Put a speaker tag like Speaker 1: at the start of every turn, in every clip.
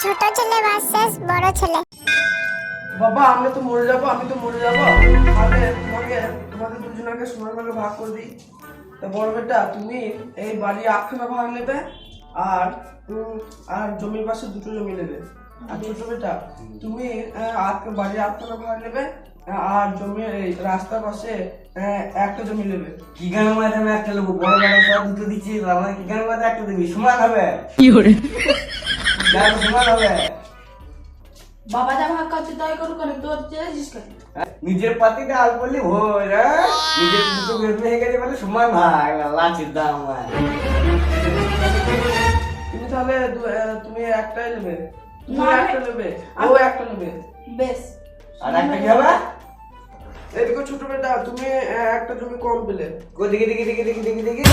Speaker 1: ছোট ছেলে ভার্সেস বড় ছেলে।
Speaker 2: বাবা আমরা তো মরে যাব আমি তো মরে যাব। তাহলে তোমাকে তোমাদের দুজনকে সমান ভাগে ভাগ করে দিই। তা বড় বেটা তুমি এই বাড়ি আটখানা ভাগ নেবে আর আর জমির পাশে দুটো জমি নেবে। আর ছোট বেটা তুমি আহ, আট বাড়ির আটখানা ভাগ নেবে আর জমি এই রাস্তার পাশে আহ, একটা জমি নেবে।
Speaker 3: কি গানের মাঝে আমি একটা লোক? বড় বড় সব দুটো দিচ্ছি কি গানের মাঝে একটা দিবি সমান হবে। গান সমান হবে
Speaker 4: বাবা যা ভাগ খাচ্ছে তাই করুক কেন তোর চেয়েছিস কেন
Speaker 3: নিজের পাতিতে আল পড়লি ভোর? নিজের দুটো হয়ে গেছে বলে সমান ভাগ লাচির দাম
Speaker 2: তুমি তাহলে তুমি একটাই নেবে। তুমি একটা নেবে। ও একটা নেবে।
Speaker 4: বেশ।
Speaker 3: আর একটা কি হবে?
Speaker 2: এদিকে ছোট বেটা তুমি একটা জমি কম পেলে।
Speaker 3: দেখি দেখি দেখি দেখি দেখি দেখি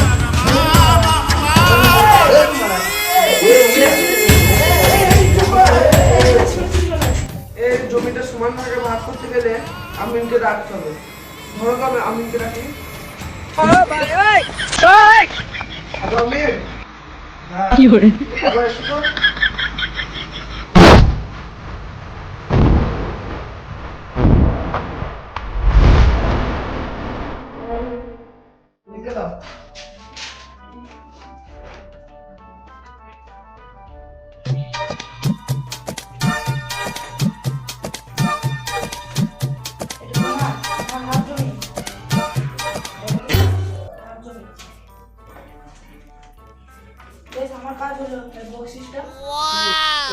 Speaker 2: করতে গেলে আমিনকে রাখতে হবে। ধরো আমি আমিনকে আমিন। হ্যাঁ। আবার
Speaker 4: বেশ আমার কাজ হলো এই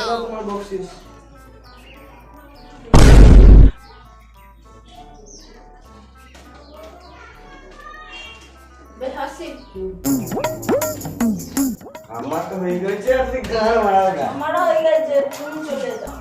Speaker 2: এবার তোমার বকশিস।
Speaker 3: আমার তো হয়ে গেছে গান মারা গা।
Speaker 4: আমারও হয়ে গেছে তুমি চলে যাও।